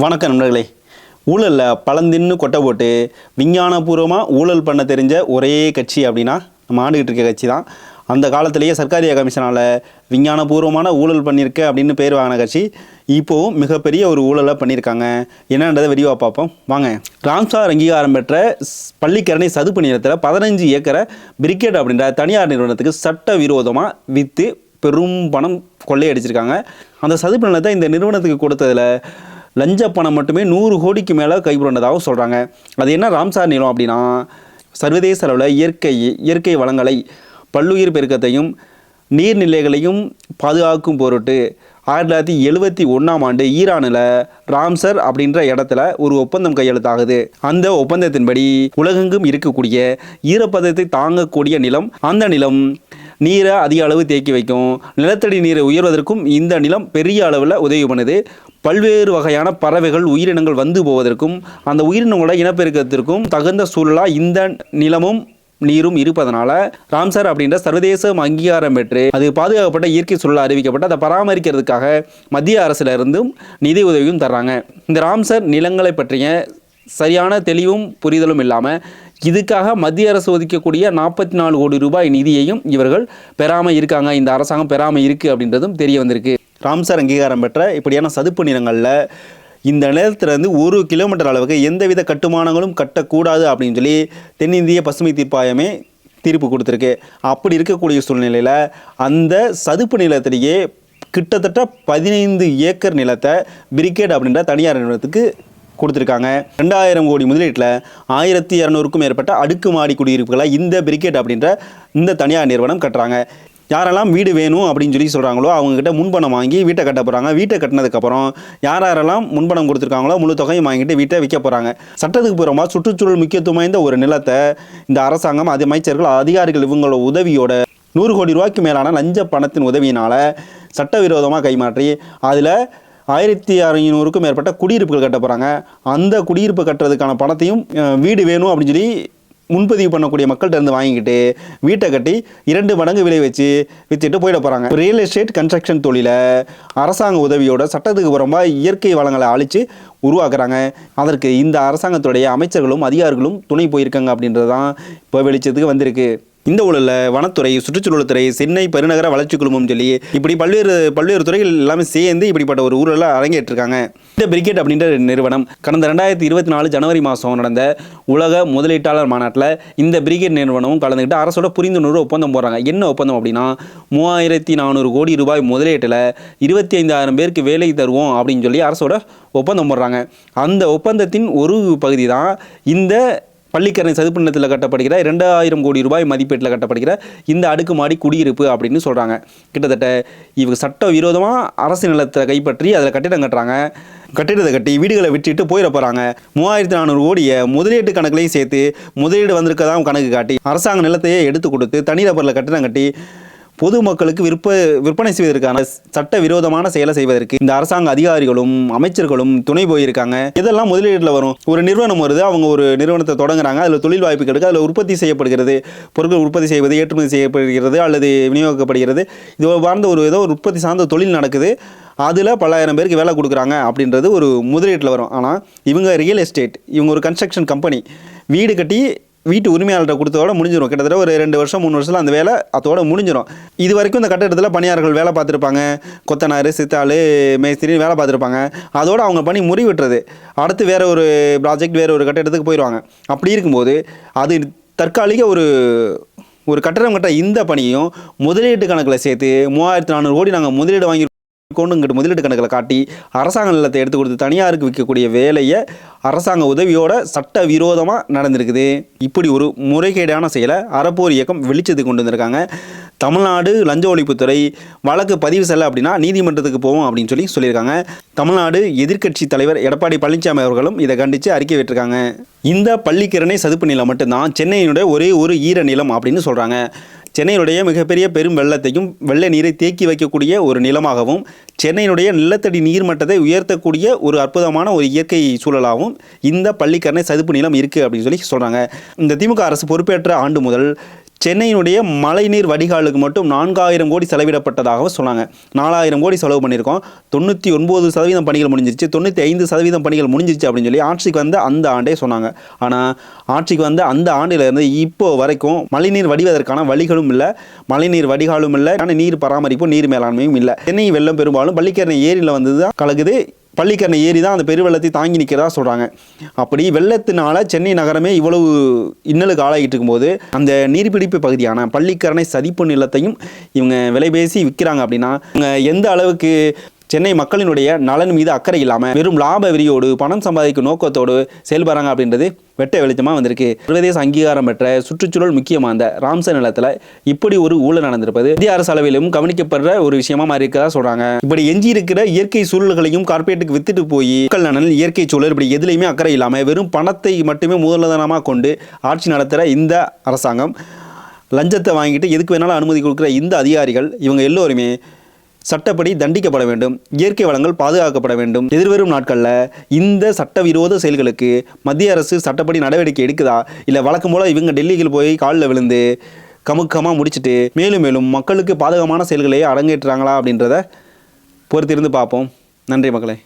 வணக்கம் நண்பர்களே. ஊழலில் பழந்தின்னு கொட்டை போட்டு விஞ்ஞானபூர்வமாக ஊழல் பண்ண தெரிஞ்ச ஒரே கட்சி அப்படின்னா நம்ம ஆண்டுகிட்டு இருக்க கட்சி தான். அந்த காலத்திலேயே சர்க்காரிய கமிஷனால் விஞ்ஞானபூர்வமான ஊழல் பண்ணியிருக்க அப்படின்னு பேர் வாங்கின கட்சி இப்போவும் மிகப்பெரிய ஒரு ஊழலை பண்ணியிருக்காங்க. என்னன்றதை விரிவாக பார்ப்போம். வாங்க. ராம்சார் அங்கீகாரம் பெற்ற ஸ்- பள்ளிக்கரணை சதுப்பு நிலத்தில் பதினஞ்சு ஏக்கரை பிரிகேட் அப்படின்ற தனியார் நிறுவனத்துக்கு சட்ட விரோதமாக விற்று பெரும் பணம் கொள்ளையடிச்சிருக்காங்க. அந்த சதுப்பு நிலத்தை இந்த நிறுவனத்துக்கு கொடுத்ததில் லஞ்ச பணம் மட்டுமே நூறு கோடிக்கு மேலே கைப்புரண்டதாகவும் சொல்கிறாங்க அது என்ன ராம்சார் நிலம் அப்படின்னா சர்வதேச அளவில் இயற்கை இயற்கை வளங்களை பல்லுயிர் பெருக்கத்தையும் நீர்நிலைகளையும் பாதுகாக்கும் பொருட்டு ஆயிரத்தி தொள்ளாயிரத்தி எழுபத்தி ஒன்றாம் ஆண்டு ஈரானில் ராம்சர் அப்படின்ற இடத்துல ஒரு ஒப்பந்தம் கையெழுத்தாகுது. அந்த ஒப்பந்தத்தின்படி உலகெங்கும் இருக்கக்கூடிய ஈரப்பதத்தை தாங்கக்கூடிய நிலம் அந்த நிலம் நீரை அதிக அளவு தேக்கி வைக்கும். நிலத்தடி நீரை உயர்வதற்கும் இந்த நிலம் பெரிய அளவில் உதவி பண்ணுது பல்வேறு வகையான பறவைகள் உயிரினங்கள் வந்து போவதற்கும் அந்த உயிரினங்களோட இனப்பெருக்கத்திற்கும் தகுந்த சூழலாக இந்த நிலமும் நீரும் இருப்பதனால ராம்சார் அப்படின்ற சர்வதேச அங்கீகாரம் பெற்று அது பாதுகாக்கப்பட்ட இயற்கை சூழல் அறிவிக்கப்பட்டு அதை பராமரிக்கிறதுக்காக மத்திய அரசிலிருந்தும் நிதி உதவியும் தர்றாங்க. இந்த ராம்சர் நிலங்களை பற்றிய சரியான தெளிவும் புரிதலும் இல்லாமல் இதுக்காக மத்திய அரசு ஒதுக்கக்கூடிய நாற்பத்தி நாலு கோடி ரூபாய் நிதியையும் இவர்கள் பெறாமல் இருக்காங்க. இந்த அரசாங்கம் பெறாமல் இருக்குது அப்படின்றதும் தெரிய வந்திருக்கு. ராம்சர் அங்கீகாரம் பெற்ற இப்படியான சதுப்பு நிலங்களில் இந்த நிலத்திலிருந்து ஒரு கிலோமீட்டர் அளவுக்கு எந்தவித கட்டுமானங்களும் கட்டக்கூடாது அப்படின்னு சொல்லி தென்னிந்திய பசுமை தீர்ப்பாயமே தீர்ப்பு கொடுத்துருக்கு. அப்படி இருக்கக்கூடிய சூழ்நிலையில் அந்த சதுப்பு நிலத்திலேயே கிட்டத்தட்ட பதினைந்து ஏக்கர் நிலத்தை பிரிகேட் அப்படின்ற தனியார் நிறுவனத்துக்கு கொடுத்துருக்காங்க. ரெண்டாயிரம் கோடி முதலீட்டில் ஆயிரத்தி இரநூறுக்கும் மேற்பட்ட அடுக்குமாடி குடியிருப்புகளை இந்த பிரிகேட் அப்படின்ற இந்த தனியார் நிறுவனம் கட்டுறாங்க. யாரெல்லாம் வீடு வேணும் அப்படின்னு சொல்லி சொல்கிறாங்களோ அவங்கக்கிட்ட முன்பணம் வாங்கி வீட்டை கட்ட போகிறாங்க வீட்டை கட்டினதுக்கப்புறம் யார் யாரெல்லாம் முன்பணம் கொடுத்துருக்காங்களோ முழு தொகையும் வாங்கிட்டு வீட்டை விற்க போகிறாங்க சட்டத்துக்கு புறமா சுற்றுச்சூழல் முக்கியத்துவம் வாய்ந்த ஒரு நிலத்தை இந்த அரசாங்கம் அது அமைச்சர்கள் அதிகாரிகள் இவங்களோட உதவியோட நூறு கோடி ரூபாய்க்கு மேலான லஞ்ச பணத்தின் உதவியினால் சட்டவிரோதமாக கைமாற்றி அதில் ஆயிரத்தி அறுநூறுக்கும் மேற்பட்ட குடியிருப்புகள் கட்ட போகிறாங்க அந்த குடியிருப்பு கட்டுறதுக்கான பணத்தையும் வீடு வேணும் அப்படின்னு சொல்லி முன்பதிவு பண்ணக்கூடிய மக்கள்கிட்ட இருந்து வாங்கிக்கிட்டு வீட்டை கட்டி இரண்டு மடங்கு விலை வச்சு விற்றுட்டு போயிட போகிறாங்க ரியல் எஸ்டேட் கன்ஸ்ட்ரக்ஷன் தொழிலை அரசாங்க உதவியோட சட்டத்துக்கு புறம்பாக இயற்கை வளங்களை அழித்து உருவாக்குறாங்க. அதற்கு இந்த அரசாங்கத்துடைய அமைச்சர்களும் அதிகாரிகளும் துணை போயிருக்காங்க அப்படின்றது தான் இப்போ வெளிச்சத்துக்கு வந்திருக்கு. இந்த ஊழலில் வனத்துறை சுற்றுச்சூழல் துறை சென்னை பெருநகர வளர்ச்சி குழுமம் சொல்லி இப்படி பல்வேறு பல்வேறு துறைகள் எல்லாமே சேர்ந்து இப்படிப்பட்ட ஒரு ஊழலை அரங்கேற்றிருக்காங்க. இந்த பிரிகேட் அப்படின்ற நிறுவனம் கடந்த ரெண்டாயிரத்தி இருபத்தி நாலு ஜனவரி மாதம் நடந்த உலக முதலீட்டாளர் மாநாட்டில் இந்த பிரிகேட் நிறுவனமும் கலந்துக்கிட்டு அரசோட புரிந்துணர்வு ஒப்பந்தம் போடுறாங்க. என்ன ஒப்பந்தம் அப்படின்னா மூவாயிரத்தி நானூறு கோடி ரூபாய் முதலீட்டில் இருபத்தி ஐந்தாயிரம் பேருக்கு வேலை தருவோம் அப்படின்னு சொல்லி அரசோட ஒப்பந்தம் போடுறாங்க. அந்த ஒப்பந்தத்தின் ஒரு பகுதி தான் இந்த பள்ளிக்கரணை சதுப்பு நிலத்தில் கட்டப்படுகிற ரெண்டாயிரம் கோடி ரூபாய் மதிப்பீட்டில் கட்டப்படுகிற இந்த அடுக்குமாடி குடியிருப்பு அப்படின்னு சொல்கிறாங்க கிட்டத்தட்ட இவங்க சட்ட விரோதமாக அரசு நிலத்தை கைப்பற்றி அதில் கட்டிடம் கட்டுறாங்க. கட்டிடத்தை கட்டி வீடுகளை விட்டுட்டு போயிட போகிறாங்க மூவாயிரத்தி நானூறு கோடியை முதலீட்டு கணக்குலையும் சேர்த்து முதலீடு வந்திருக்கதான் கணக்கு காட்டி அரசாங்க நிலத்தையே எடுத்து கொடுத்து தனிநபரில் கட்டிடம் கட்டி பொதுமக்களுக்கு விற்ப விற்பனை செய்வதற்கான சட்ட விரோதமான செயலை செய்வதற்கு இந்த அரசாங்க அதிகாரிகளும் அமைச்சர்களும் துணை போயிருக்காங்க. இதெல்லாம் முதலீட்டில் வரும்? ஒரு நிறுவனம் வருது அவங்க ஒரு நிறுவனத்தை தொடங்குறாங்க அதில் தொழில் வாய்ப்பு கிடைக்கு அதில் உற்பத்தி செய்யப்படுகிறது. பொருட்கள் உற்பத்தி செய்வது ஏற்றுமதி செய்யப்படுகிறது அல்லது விநியோகிக்கப்படுகிறது. இது வாழ்ந்த ஒரு ஏதோ ஒரு உற்பத்தி சார்ந்த தொழில் நடக்குது. அதில் பல்லாயிரம் பேருக்கு வேலை கொடுக்குறாங்க அப்படின்றது ஒரு முதலீட்டில் வரும். ஆனால் இவங்க ரியல் எஸ்டேட் இவங்க ஒரு கன்ஸ்ட்ரக்ஷன் கம்பெனி வீடு கட்டி வீட்டு உரிமையாளர்கிட்ட கொடுத்ததோட முடிஞ்சிடும் கிட்டத்தட்ட ஒரு ரெண்டு வருஷம் மூணு வருஷத்தில் அந்த வேலை அதோட முடிஞ்சிடும் இது வரைக்கும் இந்த கட்டடத்தில் பணியாளர்கள் வேலை பார்த்துருப்பாங்க. கொத்தனார் சித்தாள் மேஸ்திரி வேலை பார்த்துருப்பாங்க. அதோட அவங்க பணி முறிவிட்டுறது அடுத்து வேறு ஒரு ப்ராஜெக்ட் வேறு ஒரு கட்டடத்துக்கு போயிடுவாங்க அப்படி இருக்கும்போது அது தற்காலிக ஒரு ஒரு கட்டடம் கட்ட இந்த பணியும் முதலீட்டு கணக்கில் சேர்த்து மூவாயிரத்தி நானூறு கோடி நாங்கள் முதலீடு வாங்கி கொண்டு இங்கிட்டு முதலீட்டு கணக்கில் காட்டி அரசாங்க நிலத்தை எடுத்து கொடுத்து தனியாருக்கு விற்கக்கூடிய வேலையை அரசாங்க உதவியோட சட்ட விரோதமாக நடந்திருக்குது. இப்படி ஒரு முறைகேடான செயலை அறப்போர் இயக்கம் வெளிச்சத்துக்கு கொண்டு வந்திருக்காங்க. தமிழ்நாடு லஞ்ச ஒழிப்புத்துறை வழக்கு பதிவு செல்ல அப்படின்னா நீதிமன்றத்துக்கு போவோம் அப்படின்னு சொல்லி சொல்லியிருக்காங்க. தமிழ்நாடு எதிர்க்கட்சி தலைவர் எடப்பாடி பழனிசாமி அவர்களும் இதை கண்டித்து அறிக்கை விட்டுருக்காங்க. இந்த பள்ளிக்கிறனை சதுப்பு நிலம் மட்டும்தான் சென்னையினுடைய ஒரே ஒரு ஈர நிலம் அப்படின்னு சொல்கிறாங்க சென்னையினுடைய மிகப்பெரிய பெரும் வெள்ளத்தையும் வெள்ள நீரை தேக்கி வைக்கக்கூடிய ஒரு நிலமாகவும் சென்னையினுடைய நிலத்தடி நீர்மட்டத்தை உயர்த்தக்கூடிய ஒரு அற்புதமான ஒரு இயற்கை சூழலாகவும் இந்த பள்ளிக்கரணை சதுப்பு நிலம் இருக்குது அப்படின்னு சொல்லி சொல்கிறாங்க இந்த திமுக அரசு பொறுப்பேற்ற ஆண்டு முதல் சென்னையினுடைய மழைநீர் வடிகாலுக்கு மட்டும் நான்காயிரம் கோடி செலவிடப்பட்டதாகவும் சொன்னாங்க. நாலாயிரம் கோடி செலவு பண்ணியிருக்கோம். தொண்ணூற்றி ஒன்பது சதவீதம் பணிகள் முடிஞ்சிருச்சு. தொண்ணூற்றி ஐந்து சதவீதம் பணிகள் முடிஞ்சிருச்சு அப்படின்னு சொல்லி ஆட்சிக்கு வந்த அந்த ஆண்டே சொன்னாங்க. ஆனால் ஆட்சிக்கு வந்த அந்த ஆண்டிலிருந்து இப்போ வரைக்கும் மழைநீர் வடிவதற்கான வழிகளும் இல்லை. மழைநீர் வடிகாலும் இல்லை. ஆனால் நீர் பராமரிப்பும் நீர் மேலாண்மையும் இல்லை. சென்னை வெள்ளம் பெரும்பாலும் பள்ளிக்கரணை ஏரியில் வந்து தான் கலக்குது. பள்ளிக்கரணை ஏரி தான் அந்த பெருவெள்ளத்தை தாங்கி நிற்கிறதா சொல்கிறாங்க அப்படி வெள்ளத்தினால சென்னை நகரமே இவ்வளவு இன்னலுக்கு ஆளாகிட்டு இருக்கும்போது அந்த நீர்பிடிப்பு பகுதியான பள்ளிக்கரணை சதிப்பு நிலத்தையும் இவங்க விலை பேசி விற்கிறாங்க அப்படின்னா இவங்க எந்த அளவுக்கு சென்னை மக்களினுடைய நலன் மீது அக்கறை இல்லாமல் வெறும் லாப வெறியோடு பணம் சம்பாதிக்கும் நோக்கத்தோடு செயல்படுறாங்க அப்படின்றது வெட்ட வெளிச்சமாக வந்திருக்கு. சர்வதேச அங்கீகாரம் பெற்ற சுற்றுச்சூழல் முக்கியமாக அந்த ராம்சர் நிலத்தில் இப்படி ஒரு ஊழல் நடந்திருப்பது இந்திய அரசு அளவிலும் கவனிக்கப்படுற ஒரு விஷயமா மாறி இருக்கதா சொல்றாங்க. இப்படி எஞ்சி இருக்கிற இயற்கை சூழல்களையும் கார்ப்பரேட்டுக்கு வித்துட்டு போய் மக்கள் நலன் இயற்கை சூழல் இப்படி எதுலையுமே அக்கறை இல்லாமல் வெறும் பணத்தை மட்டுமே மூலதனமாக கொண்டு ஆட்சி நடத்துகிற இந்த அரசாங்கம் லஞ்சத்தை வாங்கிட்டு எதுக்கு வேணாலும் அனுமதி கொடுக்குற இந்த அதிகாரிகள் இவங்க எல்லோருமே சட்டப்படி தண்டிக்கப்பட வேண்டும். இயற்கை வளங்கள் பாதுகாக்கப்பட வேண்டும். எதிர்வரும் நாட்களில் இந்த சட்டவிரோத செயல்களுக்கு மத்திய அரசு சட்டப்படி நடவடிக்கை எடுக்குதா? இல்லை வழக்கம் போல் இவங்க டெல்லிக்கு போய் காலில் விழுந்து கமுக்கமாக முடிச்சுட்டு மேலும் மேலும் மக்களுக்கு பாதகமான செயல்களையே அரங்கேற்றுறாங்களா அப்படின்றத பொறுத்திருந்து பார்ப்போம். நன்றி மக்களே.